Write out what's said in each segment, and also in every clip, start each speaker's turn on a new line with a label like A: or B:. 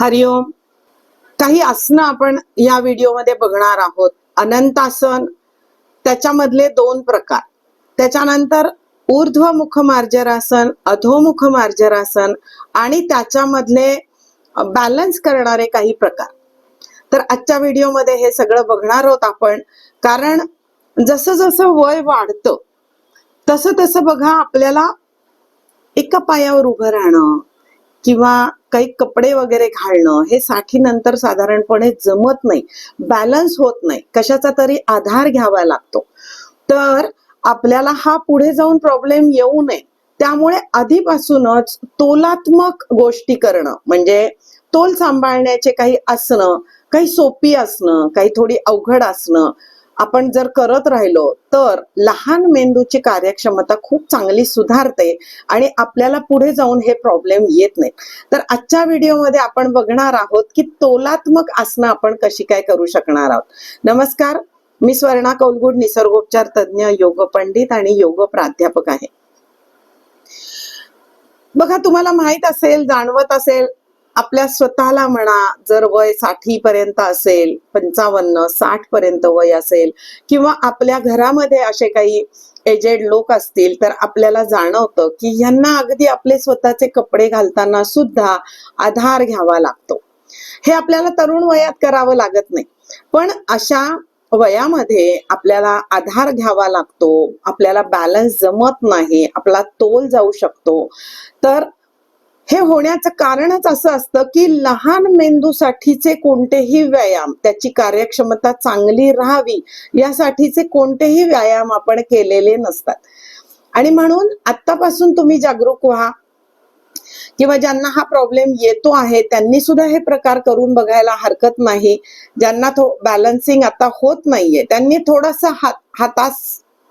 A: हरिओम. काही आसनं आपण या व्हिडिओमध्ये बघणार आहोत. अनंत आसन. त्याच्यामधले दोन प्रकार. त्याच्यानंतर ऊर्ध्वमुख मार्जरासन अधोमुख मार्जरासन आणि त्याच्यामधले बॅलन्स करणारे काही प्रकार. तर आजच्या व्हिडिओमध्ये हे सगळं बघणार आहोत आपण. कारण जसं जसं वय वाढतं तसं तसं बघा आपल्याला एका पायावर उभं राहणं किंवा काही कपडे वगैरे घालणं हे साठी नंतर साधारणपणे जमत नाही. बॅलन्स होत नाही. कशाचा तरी आधार घ्यावा लागतो. तर आपल्याला हा पुढे जाऊन प्रॉब्लेम येऊ नये. त्यामुळे आधीपासूनच तोलात्मक गोष्टी करणं म्हणजे तोल सांभाळण्याचे काही असणं काही सोपी असणं काही थोडी अवघड असणं आपण जर करत राहिलो तर लहान मेंदूची कार्यक्षमता खूप चांगली सुधारते आणि आपल्याला पुढे जाऊन हे प्रॉब्लेम येत नाही. तर आजच्या व्हिडिओमध्ये आपण बघणार आहोत की तोलात्मक आसनं आपण कशी काय करू शकणार आहोत. नमस्कार मी स्वर्णा कौलगुड निसर्गोपचार तज्ज्ञ योग पंडित आणि योग प्राध्यापक आहे. बघा तुम्हाला माहीत असेल जाणवत असेल आपल्या स्वतःला म्हणा जर वयसाठी पर्यंत असेल पंचावन्न साठ पर्यंत वय असेल किंवा आपल्या घरामध्ये असे काही एजेड लोक असतील तर आपल्याला जाणवतं की यांना अगदी आपले स्वतःचे कपडे घालताना सुद्धा आधार घ्यावा लागतो. हे आपल्याला तरुण वयात करावं लागत नाही. पण अशा वयामध्ये आपल्याला आधार घ्यावा लागतो आपल्याला बॅलन्स जमत नाही आपला तोल जाऊ शकतो. तर हे होण्याचं कारणच असं असतं की लहान मेंदूसाठीचे कोणतेही व्यायाम त्याची कार्यक्षमता चांगली राहावी यासाठीचे कोणतेही व्यायाम आपण केलेले नसतात. आणि म्हणून आतापासून तुम्ही जागरूक व्हा किंवा ज्यांना हा प्रॉब्लेम येतो आहे त्यांनी सुद्धा हे प्रकार करून बघायला हरकत नाही. ज्यांना थो बॅलन्सिंग आता होत नाहीये त्यांनी थोडासा हात हातास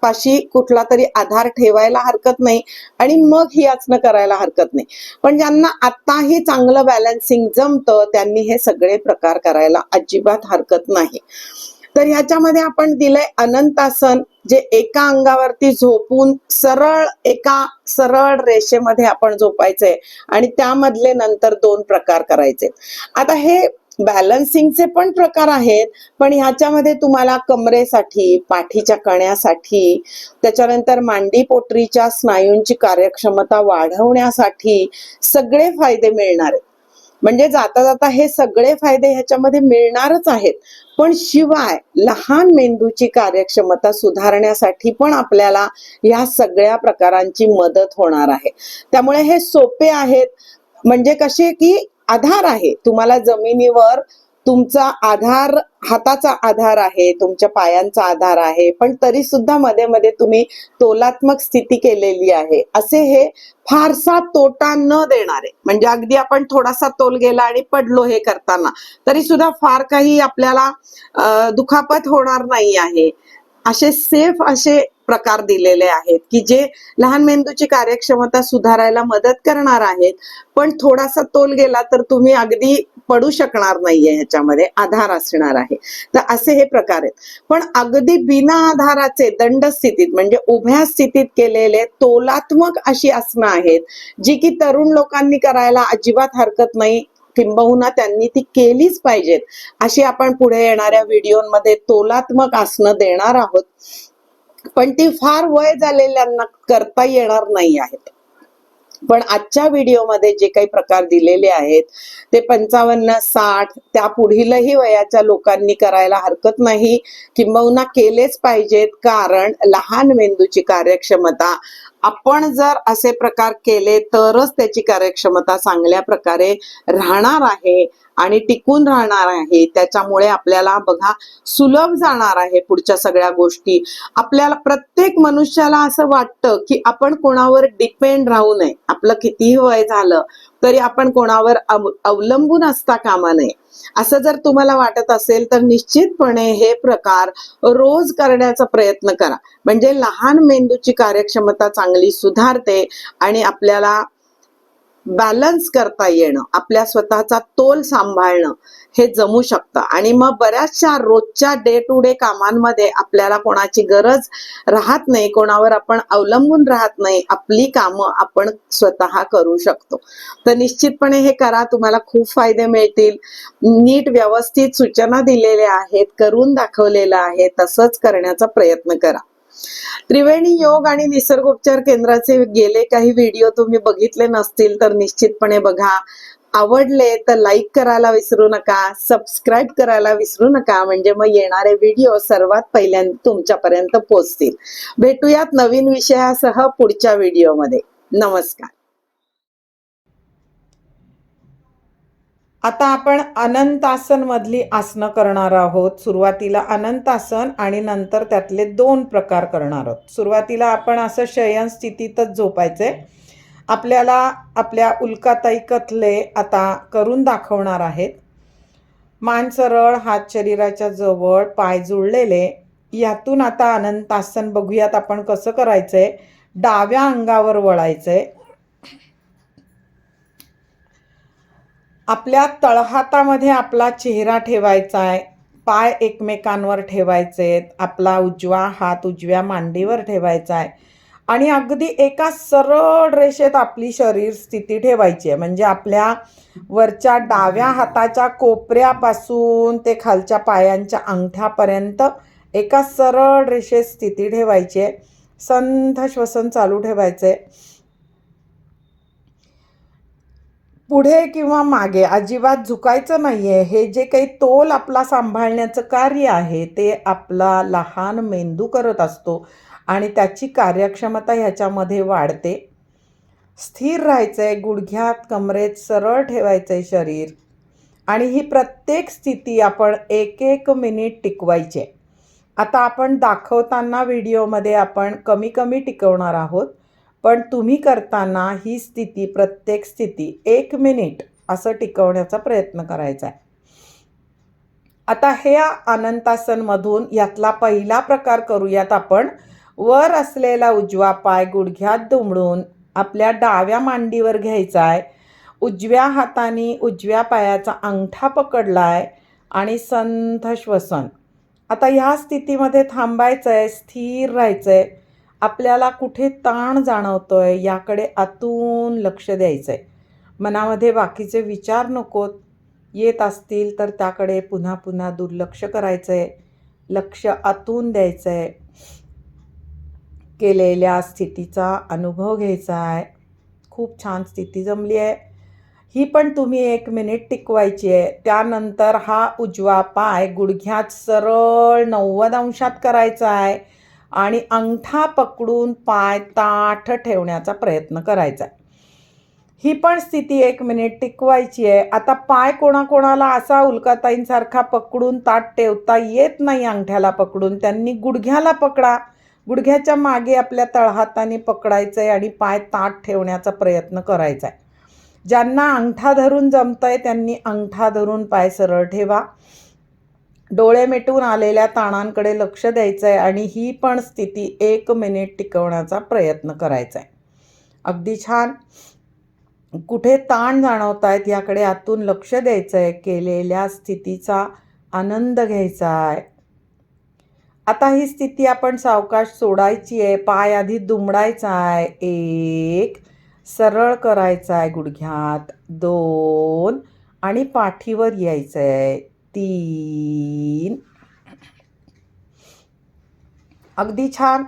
A: पाशी कुठला तरी आधार ठेवायला हरकत नाही आणि मग ही आसनं करायला हरकत नाही. पण ज्यांना आताही चांगलं बॅलन्सिंग जमतं त्यांनी हे सगळे प्रकार करायला अजिबात हरकत नाही. तर ह्याच्यामध्ये आपण दिलंय अनंतासन जे एका अंगावरती झोपून सरळ एका सरळ रेषेमध्ये आपण झोपायचंय आणि त्यामधले नंतर दोन प्रकार करायचे आता हे बॅलन्सिंगचे पण प्रकार आहेत पण ह्याच्यामध्ये तुम्हाला कमरेसाठी पाठीच्या कण्यासाठी त्याच्यानंतर मांडी पोटरीच्या स्नायूंची कार्यक्षमता वाढवण्यासाठी सगळे फायदे मिळणार आहेत. म्हणजे जाता जाता हे सगळे फायदे ह्याच्यामध्ये मिळणारच आहेत. पण शिवाय लहान मेंदूची कार्यक्षमता सुधारण्यासाठी पण आपल्याला ह्या सगळ्या प्रकारांची मदत होणार आहे. त्यामुळे हे सोपे आहेत. म्हणजे कसे की आधार आहे. तुम्हाला जमिनीवर तुमचा आधार हाताचा आधार आहे तुमच्या पायांचा आधार आहे पण तरी सुद्धा मध्ये मध्ये तुम्ही तोलात्मक स्थिती केलेली आहे. असे हे फारसा तोटा न देणारे म्हणजे अगदी आपण थोडासा तोल गेला आणि पडलो हे करताना तरी सुद्धा फार काही आपल्याला दुखापत होणार नाही आहे. असे सेफ असे प्रकार दिलेले आहेत की जे लहान मेंदूची कार्यक्षमता सुधारायला मदत करणार आहेत. पण थोडासा तोल गेला तर तुम्ही अगदी पडू शकणार नाहीये ह्याच्यामध्ये आधार असणार आहे. तर असे हे प्रकार आहेत. पण अगदी बिना आधाराचे दंड स्थितीत म्हणजे उभ्या स्थितीत केलेले तोलात्मक अशी आसनं आहेत जी की तरुण लोकांनी करायला अजिबात हरकत नाही किंबहुना त्यांनी ती केलीच पाहिजेत. अशी आपण पुढे येणाऱ्या व्हिडिओमध्ये तोलात्मक आसनं देणार आहोत. पण ती फार वय झालेल्यांना करता येणार नाही आहेत. पण आजच्या व्हिडिओमध्ये जे काही प्रकार दिलेले आहेत ते पंचावन्न साठ त्या पुढीलही वयाच्या लोकांनी करायला हरकत नाही. किंबहुना केलेच पाहिजेत कारण लहान मेंदूची कार्यक्षमता आपण जर असे प्रकार केले तरच त्याची कार्यक्षमता चांगल्या प्रकारे राहणार आहे आणि टिकून राहणार आहे. त्याच्यामुळे आपल्याला बघा सुलभ जाणार आहे पुढच्या सगळ्या गोष्टी. आपल्याला प्रत्येक मनुष्याला असं वाटतं की आपण कोणावर डिपेंड राहू नये. आपलं कितीही वय झालं तरी आपण कोणावर अवलंबून असता कामा नये. असं जर तुम्हाला वाटत असेल तर निश्चितपणे हे प्रकार रोज करण्याचा प्रयत्न करा. म्हणजे लहान मेंदूची कार्यक्षमता चांगली सुधारते आणि आपल्याला बॅलन्स करता येणं आपल्या स्वतःचा तोल सांभाळणं हे जमू शकतं. आणि मग बऱ्याचशा रोजच्या डे टू डे कामांमध्ये आपल्याला कोणाची गरज राहत नाही कोणावर आपण अवलंबून राहत नाही आपली कामं आपण स्वतः करू शकतो. तर निश्चितपणे हे करा तुम्हाला खूप फायदे मिळतील. नीट व्यवस्थित सूचना दिलेल्या आहेत करून दाखवलेलं आहे तसंच करण्याचा प्रयत्न करा. त्रिवेणी योग आणि निसर्गोपचार केंद्राचे गेले काही व्हिडिओ तुम्ही बघितले नसतील तर निश्चितपणे बघा. आवडले तर लाईक करायला विसरू नका सबस्क्राईब करायला विसरू नका म्हणजे मग येणारे व्हिडिओ सर्वात पहिल्यांदा तुमच्यापर्यंत पोहोचतील. भेटूयात नवीन विषयासह पुढच्या व्हिडिओमध्ये नमस्कार.
B: आता आपण अनंतासनमधली आसनं करणार आहोत. सुरुवातीला अनंतासन आणि नंतर त्यातले दोन प्रकार करणार आहोत. सुरुवातीला आपण असं शयन स्थितीतच झोपायचे. आपल्याला आपल्या उल्काताई कथले आता करून दाखवणार आहेत. मान सरळ हात शरीराच्या जवळ पाय जुळलेले. यातून आता अनंतासन बघूयात आपण कसं करायचं आहे डाव्या अंगावर वळायचं आहे आपल्या तळहातामध्ये आपला चेहरा ठेवायचा आहे. पाय एकमेकांवर ठेवायचे आहेत. आपला उजवा हात उजव्या मांडीवर ठेवायचा आहे. आणि अगदी एका सरळ रेषेत आपली शरीर स्थिती ठेवायची आहे. म्हणजे आपल्या वरच्या डाव्या हाताच्या कोपऱ्यापासून ते खालच्या पायांच्या अंगठ्यापर्यंत एका सरळ रेषेत स्थिती ठेवायची आहे. संथ श्वसन चालू ठेवायचे पुढे किंवा मागे अजिबात झुकायचं नाही आहे हे जे काही तोल आपला सांभाळण्याचं कार्य आहे ते आपला लहान मेंदू करत असतो आणि त्याची कार्यक्षमता ह्याच्यामध्ये वाढते. स्थिर राहायचं आहे गुडघ्यात कमरेत सरळ ठेवायचं आहे शरीर आणि ही प्रत्येक स्थिती आपण एक एक मिनिट टिकवायची आहे. आता आपण दाखवताना व्हिडिओमध्ये आपण कमी कमी टिकवणार आहोत. पण तुम्ही करताना ही स्थिती प्रत्येक स्थिती एक मिनिट असं टिकवण्याचा प्रयत्न करायचा आहे. आता हे अनंतासनमधून यातला पहिला प्रकार करूयात आपण. वर असलेला उजवा पाय गुडघ्यात दुमडून आपल्या डाव्या मांडीवर घ्यायचा आहे. उजव्या हाताने उजव्या पायाचा अंगठा पकडला आहे आणि संथ श्वसन. आता ह्या स्थितीमध्ये थांबायचं आहे स्थिर राहायचं आहे आपल्याला कुठे ताण जाणवतो आहे याकडे आतून लक्ष द्यायचं आहे मनामध्ये बाकीचे विचार नकोत येत असतील तर त्याकडे पुन्हा पुन्हा दुर्लक्ष करायचं आहे लक्ष आतून द्यायचं आहे केलेल्या स्थितीचा अनुभव घ्यायचा आहे खूप छान स्थिती जमली आहे. ही पण तुम्ही एक मिनिट टिकवायची आहे त्यानंतर हा उजवा पाय गुडघ्यात सरळ नव्वद अंशात करायचा आहे आणि अंगठा पकडून पाय ताठ ठेवण्याचा प्रयत्न करायचा. आहे ही पण स्थिती एक मिनिट टिकवायची आहे. आता पाय कोणाकोणाला असा उल्काताईंसारखा पकडून ताट ठेवता येत नाही अंगठ्याला पकडून. त्यांनी गुडघ्याला पकडा. गुडघ्याच्या मागे आपल्या तळहाताने पकडायचं आहे आणि पाय ताट ठेवण्याचा प्रयत्न करायचा आहे ज्यांना अंगठा धरून जमतंय त्यांनी अंगठा धरून पाय सरळ ठेवा. डोळे मिटून आलेल्या ताणांकडे लक्ष द्यायचं आहे आणि ही पण स्थिती एक मिनिट टिकवण्याचा प्रयत्न करायचा आहे अगदी छान. कुठे ताण जाणवत आहेत याकडे आतून लक्ष द्यायचं आहे केलेल्या स्थितीचा आनंद घ्यायचा आहे आता ही स्थिती आपण सावकाश सोडायची आहे पाय आधी दुमडायचा आहे एक सरळ करायचा आहे गुडघ्यात. दोन आणि पाठीवर यायचं आहे तीन. अगदी छान.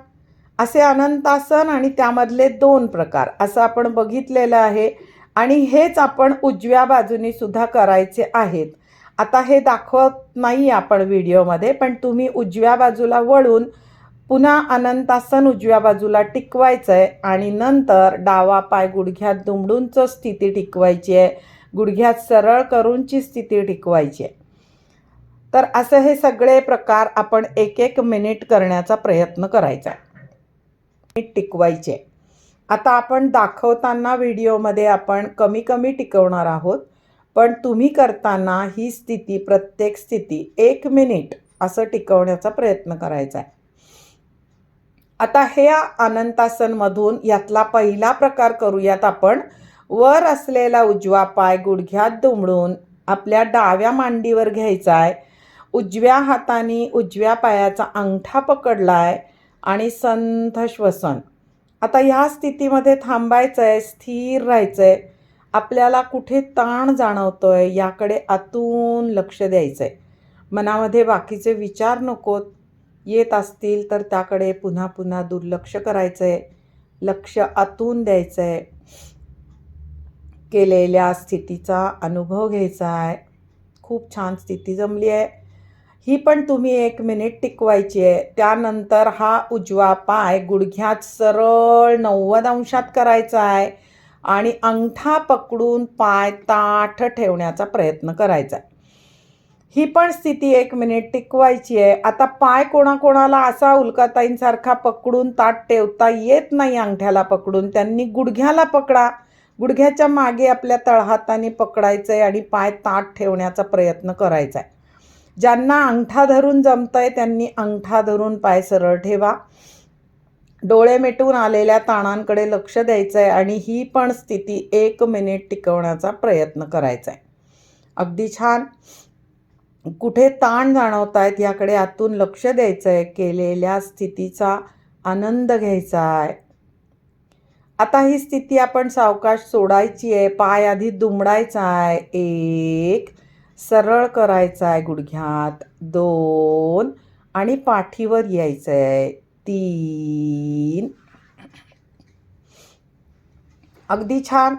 B: असे अनंतासन आणि त्यामधले दोन प्रकार असं आपण बघितलेलं आहे. आणि हेच आपण उजव्या बाजूने सुद्धा करायचे आहेत. आता हे दाखवत नाही आपण व्हिडिओमध्ये पण तुम्ही उजव्या बाजूला वळून पुन्हा अनंतासन उजव्या बाजूला टिकवायचं आहे आणि नंतर डावा पाय गुडघ्यात दुमडूनच स्थिती टिकवायची आहे. गुडघ्यात सरळ करूनची स्थिती टिकवायची आहे. तर असं हे सगळे प्रकार आपण एक एक मिनिट करण्याचा प्रयत्न करायचा. आहे मिनिट टिकवायचे. आता आपण दाखवताना व्हिडिओमध्ये आपण कमी कमी टिकवणार आहोत पण तुम्ही करताना ही स्थिती प्रत्येक स्थिती एक मिनिट असं टिकवण्याचा प्रयत्न करायचा आहे. आता हे अनंतासनमधून यातला पहिला प्रकार करूयात आपण. वर असलेला उजवा पाय गुडघ्यात दुमडून आपल्या डाव्या मांडीवर घ्यायचा आहे. उजव्या हाताने उजव्या पायाचा अंगठा पकडलाय आणि संथ श्वसन. आता ह्या स्थितीमध्ये थांबायचं आहे स्थिर राहायचं आहे आपल्याला कुठे ताण जाणवतो आहे याकडे आतून लक्ष द्यायचं आहे मनामध्ये बाकीचे विचार नकोत येत असतील तर त्याकडे पुन्हा पुन्हा दुर्लक्ष करायचं आहे लक्ष आतून द्यायचं आहे केलेल्या स्थितीचा अनुभव घ्यायचा आहे खूप छान स्थिती जमली आहे ही पण तुम्ही एक मिनिट टिकवायची आहे. त्यानंतर हा उजवा पाय गुडघ्यात सरळ नव्वद अंशात करायचा आहे आणि अंगठा पकडून पाय ताठ ठेवण्याचा प्रयत्न करायचा आहे. ही पण स्थिती एक मिनिट टिकवायची आहे. आता पाय कोणाकोणाला असा उल्काताईंसारखा पकडून ताट ठेवता येत नाही अंगठ्याला पकडून. त्यांनी गुडघ्याला पकडा. गुडघ्याच्या मागे आपल्या तळहाताने पकडायचं आहे आणि पाय ताट ठेवण्याचा प्रयत्न करायचा आहे ज्यांना अंगठा धरून जमतंय त्यांनी अंगठा धरून पाय सरळ ठेवा. डोळे मिटून आलेल्या ताणांकडे लक्ष द्यायचं आहे आणि ही पण स्थिती एक मिनिट टिकवण्याचा प्रयत्न करायचा आहे अगदी छान. कुठे ताण जाणवत आहेत याकडे आतून लक्ष द्यायचं आहे केलेल्या स्थितीचा आनंद घ्यायचा आहे आता ही स्थिती आपण सावकाश सोडायची आहे पाय आधी दुमडायचा आहे एक सरळ करायचा आहे गुडघ्यात. दोन. आणि पाठीवर यायचं आहे तीन. अगदी छान.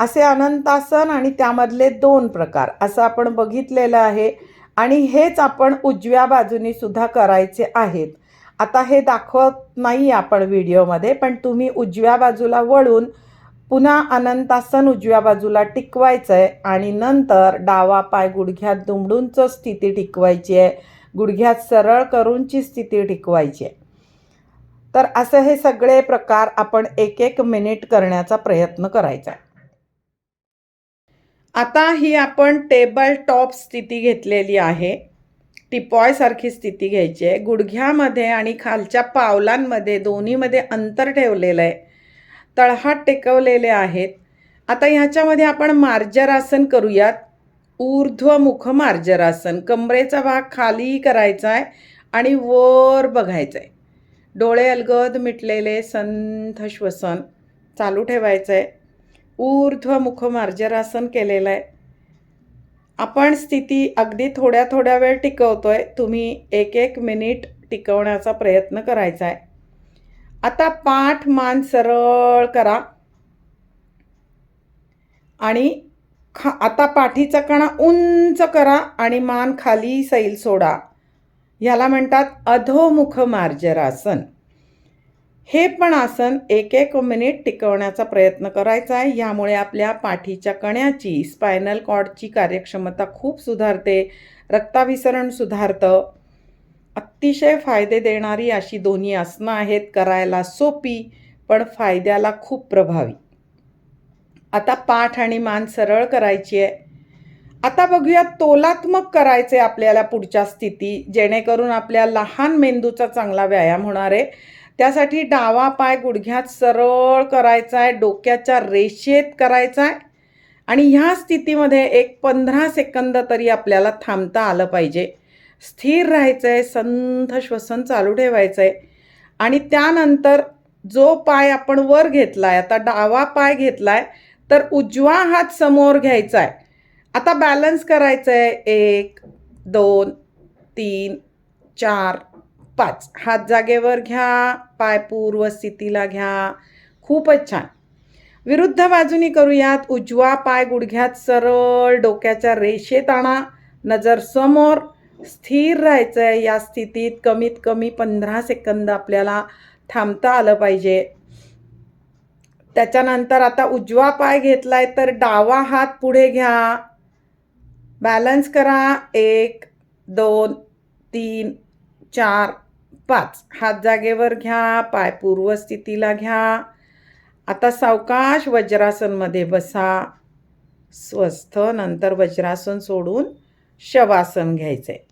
B: असे अनंतासन आणि त्यामधले दोन प्रकार. असं आपण बघितलेलं आहे. आणि हेच आपण उजव्या बाजूनी सुद्धा करायचे आहेत. आता हे दाखवत नाही आपण व्हिडिओमध्ये पण तुम्ही उजव्या बाजूला वळून पुन्हा अनंतासन उजव्या बाजूला टिकवायचं आहे आणि नंतर डावा पाय गुडघ्यात दुमडूनच स्थिती टिकवायची आहे. गुडघ्यात सरळ करूनची स्थिती टिकवायची आहे. तर असं हे सगळे प्रकार आपण एक एक मिनिट करण्याचा प्रयत्न करायचा. आहे आता ही आपण टेबल टॉप स्थिती घेतलेली आहे. टिपॉयसारखी स्थिती घ्यायची आहे. गुडघ्यामध्ये आणि खालच्या पावलांमध्ये दोन्हीमध्ये अंतर ठेवलेलं आहे. तळहात टेकवलेले आहेत. आता ह्याच्यामध्ये आपण मार्जरासन करूयात. ऊर्ध्वमुख मार्जरासन. कमरेचा भाग खाली करायचा आहे आणि वर बघायचं आहे डोळे अलगद मिटलेले संथ श्वसन चालू ठेवायचं आहे ऊर्ध्वमुख मार्जरासन केलेलं आहे आपण स्थिती अगदी थोड्या थोड्या वेळ टिकवतो आहे तुम्ही एक एक मिनिट टिकवण्याचा प्रयत्न करायचा आहे आता पाठ मान सरळ करा. आणि खा आता पाठीचा कणा उंच करा आणि मान खाली सैल सोडा. ह्याला म्हणतात अधोमुख मार्जरासन. हे पण आसन एक एक मिनिट टिकवण्याचा प्रयत्न करायचा आहे. यामुळे आपल्या पाठीच्या कण्याची स्पायनल कॉर्डची कार्यक्षमता खूप सुधारते. रक्ताभिसरण सुधारतं. अतिशय फायदे देणारी अशी दोन्ही आसनं आहेत करायला सोपी पण फायद्याला खूप प्रभावी. आता पाठ आणि मान सरळ करायची आहे. आता बघूया तोलात्मक करायचे आपल्याला पुढच्या स्थिती जेणेकरून आपल्या लहान मेंदूचा चांगला व्यायाम होणार आहे. त्यासाठी डावा पाय गुडघ्यात सरळ करायचा आहे डोक्याच्या रेषेत करायचा आहे. आणि ह्या स्थितीमध्ये एक पंधरा सेकंद तरी आपल्याला थांबता आलं पाहिजे. स्थिर राहायचं आहे संथ श्वसन चालू ठेवायचं आहे आणि त्यानंतर जो पाय आपण वर घेतला आहे आता डावा पाय घेतला आहे तर उजवा हात समोर घ्यायचा आहे आता बॅलन्स करायचं आहे एक दोन तीन चार पाच. हात जागेवर घ्या पाय पूर्व स्थितीला घ्या. खूपच छान. विरुद्ध बाजूनी करूयात. उजवा पाय गुडघ्यात सरळ डोक्याच्या रेषेत आणा. नजर समोर. स्थिर राहायचं आहे या स्थितीत कमीत कमी पंधरा सेकंद आपल्याला थांबता आलं पाहिजे. त्याच्यानंतर आता उजवा पाय घेतलाय तर डावा हात पुढे घ्या. बॅलन्स करा. एक दोन तीन चार पाच. हात जागेवर घ्या. पाय पूर्व स्थितीला घ्या. आता सावकाश वज्रासनमध्ये बसा. स्वस्थ नंतर वज्रासन सोडून शवासन घ्यायचे